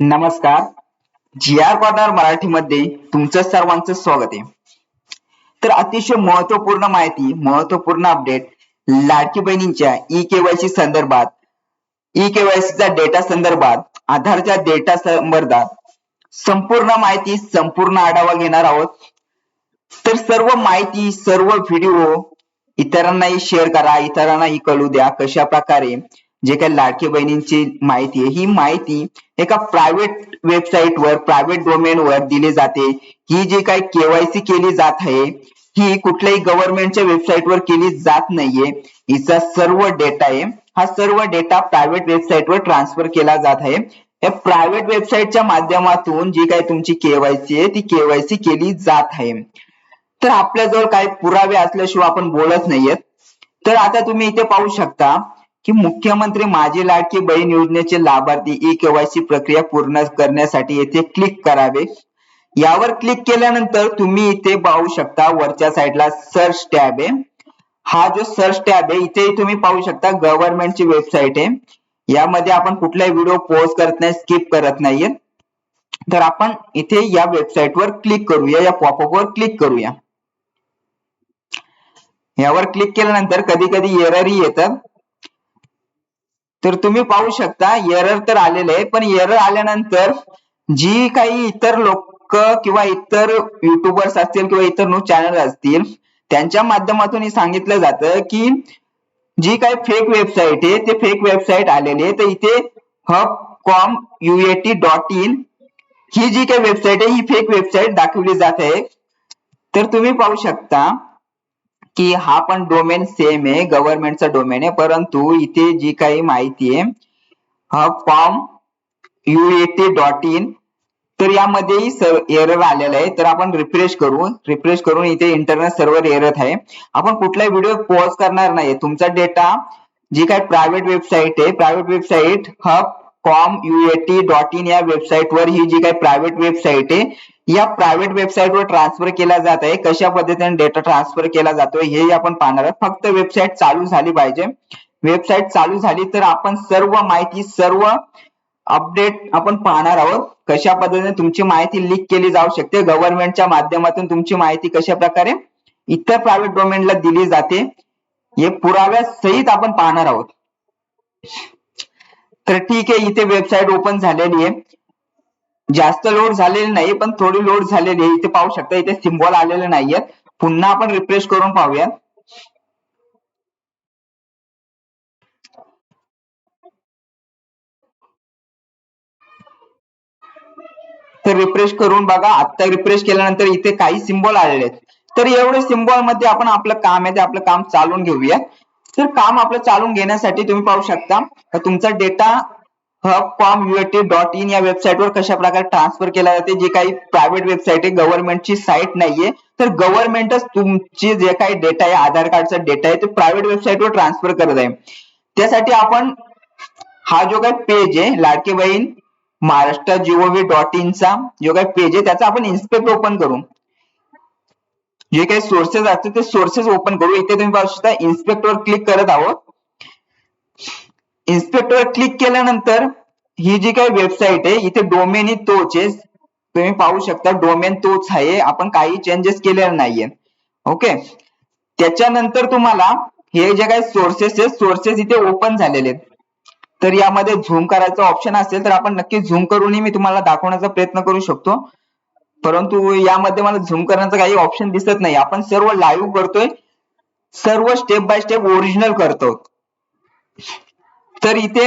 नमस्कार. जी R corner मराठीमध्ये तुमचं सर्वांचं स्वागत आहे. तर अतिशय महत्त्वपूर्ण माहिती महत्त्वपूर्ण अपडेट लाडकी बहिणींच्या ई केवायसी संदर्भात ई केवायसीचा डेटा संदर्भात आधारच्या डेटा संदर्भात संपूर्ण माहिती संपूर्ण आढावा घेणार आहोत. तर सर्व माहिती सर्व व्हिडिओ इतरांनाही शेअर करा इतरांनाही कळू द्या कशा प्रकारे जे काही लाडकी बहिणींची माहिती आहे ही माहिती एका प्रायव्हेट वेबसाईट वर प्रायव्हेट डोमेन वर दिली जाते. ही जी काही केवायसी केली जात आहे ही कुठल्याही गव्हर्नमेंटच्या वेबसाईट वर केली जात नाहीये. हिचा सर्व डेटा आहे हा सर्व डेटा प्रायव्हेट वेबसाईट वर ट्रान्सफर केला जात आहे. या प्रायव्हेट वेबसाईटच्या माध्यमातून जी काही तुमची केवायसी आहे ती केवायसी केली जात आहे. तर आपल्याजवळ काही पुरावे असल्याशिवाय आपण बोलत नाहीयेत. तर आता तुम्ही इथे पाहू शकता की मुख्यमंत्री माझी लाडकी बहीण योजनेचे लाभार्थी ई केवायसी प्रक्रिया पूर्ण करण्यासाठी येथे क्लिक करावे. यावर क्लिक केल्यानंतर तुम्ही इथे पाहू शकता वरच्या साईडला सर्च टॅब आहे. हा जो सर्च टॅब आहे इथे तुम्ही पाहू शकता गव्हर्नमेंटची वेबसाईट आहे. यामध्ये आपण कुठलाही व्हिडिओ पोस्ट करत नाही स्किप करत नाहीये. तर आपण इथे या वेबसाईटवर क्लिक करूया या पॉपअप वर क्लिक करूया. यावर क्लिक केल्यानंतर कधी कधी एररही येतात. तर तुम्ही पाहू शकता एरर तर आलेलं आहे पण एरर आल्यानंतर जी काही इतर लोक किंवा इतर युट्यूबर्स असतील किंवा इतर न्यूज चॅनल असतील त्यांच्या माध्यमातून हे सांगितलं जातं की जी काही फेक वेबसाईट आहे ते फेक वेबसाईट आलेली आहे. तर इथे hub com UAT dot in ही जी काही वेबसाईट आहे ही फेक वेबसाईट दाखवली जात आहे. तर तुम्ही पाहू शकता की हा पण डोमेन सेम आहे गव्हर्नमेंटचा डोमेन आहे परंतु इथे जी काही माहिती आहे हा फॉर्म युएटी डॉट इन तर यामध्येही एरर आलेला आहे. तर आपण रिफ्रेश करू. रिफ्रेश करून इथे इंटरनेट सर्व्हर एरर आहे. आपण कुठलाही व्हिडिओ पॉज करणार नाही तुमचा डेटा जी काही प्रायव्हेट वेबसाईट आहे private website hub com UAT dot in या वेबसाईट वर ही जी काही प्रायव्हेट वेबसाईट आहे या प्रायव्हेट वेबसाईटवर ट्रान्सफर केला जात आहे कशा पद्धतीने डेटा ट्रान्सफर केला जातोय हे आपण पाहणार आहोत. फक्त वेबसाईट चालू झाली पाहिजे. वेबसाईट चालू झाली तर आपण सर्व माहिती सर्व अपडेट आपण पाहणार आहोत. कशा पद्धतीने तुमची माहिती लीक केली जाऊ शकते. गव्हर्नमेंटच्या माध्यमातून तुमची माहिती कशा प्रकारे इतर प्रायव्हेट डोमेनला दिली जाते हे पुराव्या सहित आपण पाहणार आहोत. तर ठीक आहे इथे वेबसाईट ओपन झालेली आहे. जास्त लोड झालेली नाही पण थोडी लोड झालेली आहे. इथे पाहू शकता इथे सिम्बॉल आलेले नाहीयेत पुन्हा आपण रिफ्रेश करून पाहूया. तर रिफ्रेश करून बघा. आता रिफ्रेश केल्यानंतर इथे काही सिम्बॉल आलेले आहेत. तर एवढे सिम्बॉलमध्ये आपण आपलं काम आहे ते आपलं काम चालून घेऊया. तर काम आपलं चालून घेण्यासाठी तुम्ही पाहू शकता तुमचा data hub com UAT dot in या वेबसाईट वर कशा प्रकारे ट्रान्सफर केला जाते? जे काही प्रायव्हेट वेबसाईट आहे गव्हर्नमेंटची साईट नाहीये. तर गव्हर्नमेंटच तुमचे जे काही डेटा आहे आधार कार्डचा डेटा आहे ते प्रायव्हेट वेबसाईट वर ट्रान्सफर करत आहे. त्यासाठी आपण हा जो काही पेज आहे लाडके बहीण महाराष्ट्र जीओव्ही डॉट इनचा जो काही पेज आहे त्याचा आपण इन्स्पेक्ट ओपन करू. जे काही सोर्सेस असतात ते सोर्सेस ओपन करू. इथे तुम्ही पाहू शकता इन्स्पेक्ट वर क्लिक करत आहोत. इन्स्पेक्टर क्लिक केल्यानंतर ही जी काही वेबसाईट आहे इथे डोमेन ही तोच आहे. तुम्ही पाहू शकता डोमेन तोच आहे. आपण काही चेंजेस केलेले नाहीये. ओके त्याच्यानंतर तुम्हाला हे जे काही सोर्सेस आहेत सोर्सेस इथे ओपन झालेले आहेत. तर यामध्ये झूम करायचं ऑप्शन असेल तर आपण नक्की झूम करूनही मी तुम्हाला दाखवण्याचा प्रयत्न करू शकतो. परंतु यामध्ये मला झूम करण्याचा काही ऑप्शन दिसत नाही. आपण सर्व लाईव्ह करतोय. सर्व स्टेप बाय स्टेप ओरिजिनल करतो. तर इथे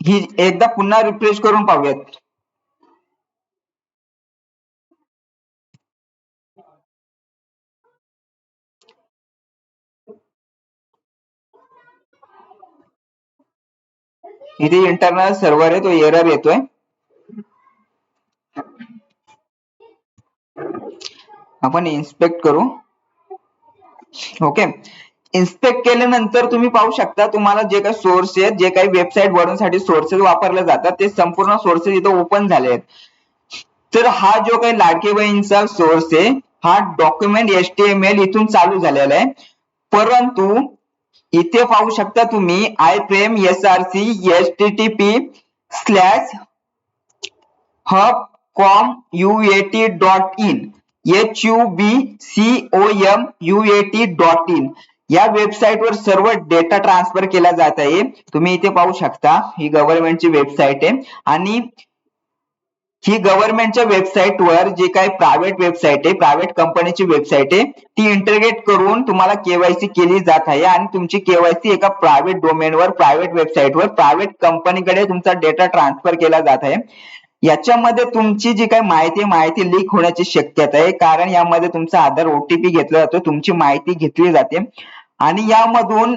ही एकदा पुन्हा रिफ्रेश करून पाहूयात. इथे इंटरनल सर्व्हर आहे तो एरर येतोय. आपण इन्स्पेक्ट करू. ओके इन्स्पेक्ट केल्यानंतर तुम्ही पाहू शकता तुम्हाला जे काही सोर्स आहेत जे काही वेबसाईट वरसाठी सोर्सेस वापरले जातात ते संपूर्ण सोर्सेस इथे ओपन झाले आहेत. तर हा जो काही लाडके बहीणचा सोर्स आहे हा document S T M L इथून चालू झालेला आहे. परंतु इथे पाहू शकता तुम्ही I frame S R C S T T P slash hub com U A T dot in H U B C O M U A T dot in या वेबसाईटवर सर्व डेटा ट्रान्सफर केला जात आहे. तुम्ही इथे पाहू शकता ही गव्हर्नमेंटची वेबसाईट आहे. आणि ही गव्हर्नमेंटच्या वेबसाईटवर जे काही प्रायव्हेट वेबसाईट आहे प्रायव्हेट कंपनीची वेबसाईट आहे ती इंटरग्रेट करून तुम्हाला केवायसी केली जात आहे. आणि तुमची केवायसी एका प्रायव्हेट डोमेनवर प्रायव्हेट वेबसाईटवर प्रायव्हेट कंपनीकडे तुमचा डेटा ट्रान्सफर केला जात आहे. याच्यामध्ये तुमची जी काही माहिती माहिती लीक होण्याची शक्यता आहे. कारण यामध्ये तुमचा आधार ओटीपी घेतला जातो. तुमची माहिती घेतली जाते. आणि यामधून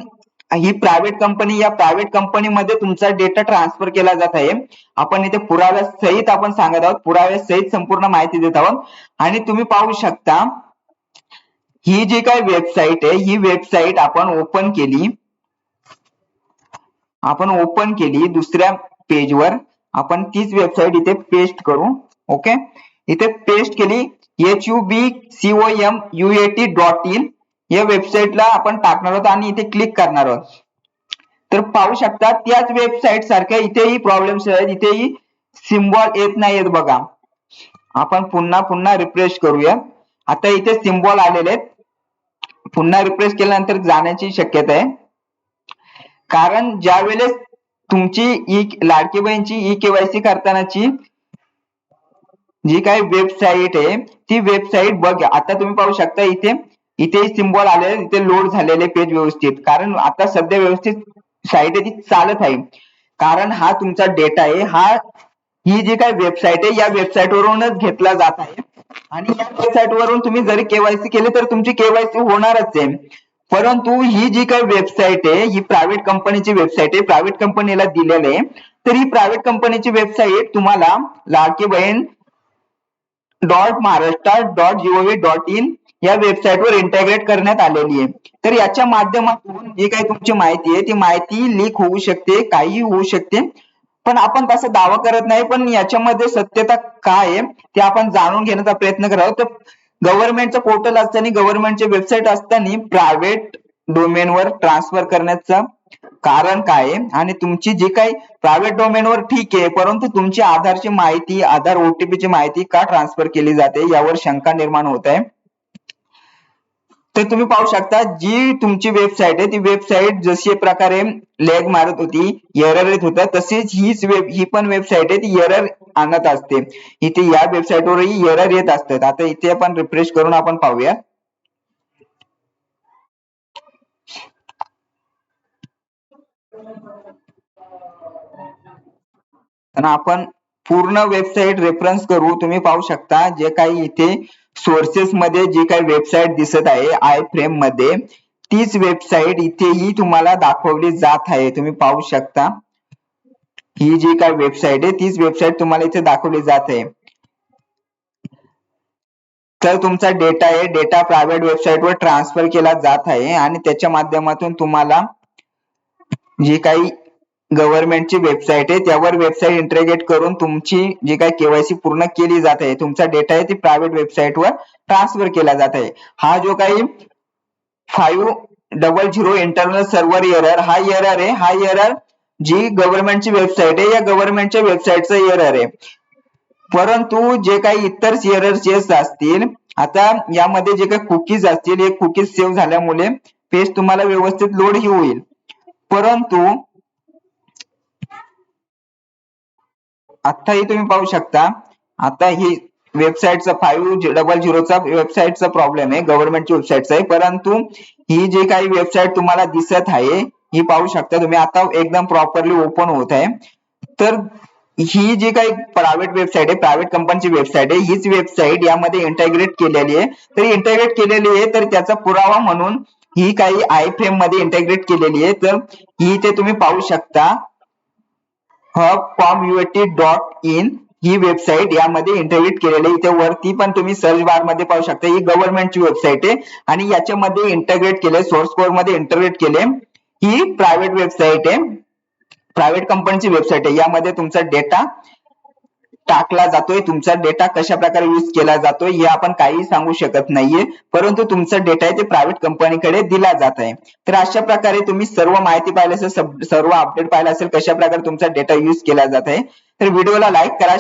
ही प्रायव्हेट कंपनी या प्रायव्हेट कंपनीमध्ये तुमचा डेटा ट्रान्सफर केला जात आहे. आपण इथे पुराव्या सहित आपण सांगत आहोत. पुराव्या सहित संपूर्ण माहिती देत आहोत. आणि तुम्ही पाहू शकता ही जी काही वेबसाईट आहे ही वेबसाईट आपण ओपन केली. आपण ओपन केली दुसऱ्या पेजवर आपण तीच वेबसाईट इथे पेस्ट करू. ओके इथे पेस्ट केली H U B C O M U A T dot in या वेबसाईटला आपण टाकणार आहोत आणि इथे क्लिक करणार आहोत. तर पाहू शकता त्याच वेबसाईट सारख्या इथेही प्रॉब्लेम्स आहेत. इथेही सिम्बॉल येत नाहीयेत बघा. आपण पुन्हा पुन्हा रिफ्रेश करूया. आता इथे सिम्बॉल आलेले आहेत. पुन्हा रिफ्रेश केल्यानंतर जाण्याची शक्यता आहे. कारण ज्या वेळेस तुमची ई लाडकी बहीणची ई केवायसी करतानाची जी काही वेबसाईट आहे ती वेबसाईट बघ. आता तुम्ही पाहू शकता इथे इथे सिम्बॉल आले इथे लोड झालेले पेज व्यवस्थित. कारण आता सध्या व्यवस्थित साईट आहे ती चालत आहे. कारण हा तुमचा डेटा आहे. हा ही जी काही वेबसाईट आहे या वेबसाईट वरूनच घेतला जात आहे. आणि या वेबसाईट वरून तुम्ही जरी केवायसी केली तर तुमची केवायसी होणारच आहे. परंतु ही जी काही वेबसाईट आहे ही प्रायव्हेट कंपनीची वेबसाईट आहे प्रायव्हेट कंपनीला दिलेलं आहे. तर ही प्रायव्हेट कंपनीची वेबसाईट तुम्हाला लाडकी बहीण dot Maharashtra dot gov dot in या वेबसाईटवर इंटग्रेट करण्यात आलेली आहे. तर याच्या माध्यमातून जी काही तुमची माहिती आहे ती माहिती लीक होऊ शकते काहीही होऊ शकते. पण आपण तसा दावा करत नाही पण याच्यामध्ये सत्यता काय आहे ते आपण जाणून घेण्याचा प्रयत्न करत आहोत. तर गव्हर्नमेंटचं पोर्टल असताना गव्हर्नमेंटचे वेबसाईट असताना प्रायव्हेट डोमेनवर ट्रान्सफर करण्याचं कारण काय आहे? आणि तुमची जी काही प्रायव्हेट डोमेनवर ठीक आहे परंतु तुमची आधारची माहिती आधार ओटीपीची माहिती का ट्रान्सफर केली जाते यावर शंका निर्माण होत आहे. तर तुम्ही पाहू शकता जी तुमची वेबसाईट आहे ती वेबसाईट जशी प्रकारे लेग मारत होती एरर येत होता तशीच हीच वेब ही पण वेबसाईट आहे ती एरर आणत असते. इथे या वेबसाईटवरही एरर येत असतात. आता इथे आपण रिफ्रेश करून आपण पाहूया. आपण पूर्ण वेबसाईट रेफरन्स करू तुम्ही पाहू शकता जे काही इथे सोर्सेस मध्ये जी काही वेबसाईट दिसत आहे आय फ्रेममध्ये तीच वेबसाईट इथेही तुम्हाला दाखवली जात आहे. तुम्ही पाहू शकता. ही जी काही वेबसाईट आहे तीच वेबसाईट तुम्हाला इथे दाखवली जात आहे. तर तुमचा डेटा आहे डेटा प्रायव्हेट वेबसाईटवर ट्रान्सफर केला जात आहे आणि त्याच्या माध्यमातून तुम्हाला जी काही गव्हर्नमेंटची वेबसाईट आहे. त्यावर वेबसाईट इंटरग्रेट करून तुमची जी काही केवायसी पूर्ण केली जात आहे तुमचा डेटा आहे ती प्रायव्हेट वेबसाईटवर ट्रान्सफर केला जात आहे. हा जो काही five double zero internal server error हा एरर आहे. हा एरर जी गव्हर्नमेंटची वेबसाईट आहे या गव्हर्नमेंटच्या वेबसाईटचा एरर आहे. परंतु जे काही इतर एरर्स असतील आता यामध्ये जे काही कुकीज असतील हे कुकीज सेव्ह झाल्यामुळे पेज तुम्हाला व्यवस्थित लोड ही होईल. परंतु आताही तुम्ही पाहू शकता. आता ही वेबसाईटचा फाईव्ह डबल झिरोचा वेबसाईटचा प्रॉब्लेम आहे गव्हर्नमेंटची वेबसाईटचा आहे. परंतु ही जी काही वेबसाईट तुम्हाला दिसत आहे ही पाहू शकता तुम्ही. आता एकदम प्रॉपरली ओपन होत आहे. तर ही जी काही प्रायव्हेट वेबसाईट आहे प्रायव्हेट कंपनीची वेबसाईट आहे हीच वेबसाईट यामध्ये इंटग्रेट केलेली आहे. तर इंटरग्रेट केलेली आहे तर त्याचा पुरावा म्हणून ही काही आय फ्रेममध्ये इंटेग्रेट केलेली आहे. तर ही ते तुम्ही पाहू शकता hub com UAT dot in he website यामध्ये इंटरव्हिट केलेली इथे वरती पण तुम्ही सर्च बारमध्ये पाहू शकता. ही गव्हर्नमेंटची वेबसाईट आहे. आणि याच्यामध्ये इंटरग्रेट केले सोर्स कोडमध्ये इंटरग्रेट केले. ही प्रायव्हेट वेबसाईट आहे. प्रायव्हेट कंपनीची वेबसाईट आहे. यामध्ये तुमचा डेटा टाकला जातोय तुमचा डेटा कशा प्रकारे यूज केला जातोय हे आपण काही सांगू शकत नाहीये. परंतु तुमचा डेटा आहे ते प्रायव्हेट कंपनीकडे दिला जात आहे. तर अशा प्रकारे तुम्ही सर्व माहिती पाहिली असेल सर्व अपडेट पाहिला असेल कशा प्रकारे तुमचा डेटा यूज केला जात आहे. तर व्हिडिओला लाईक करा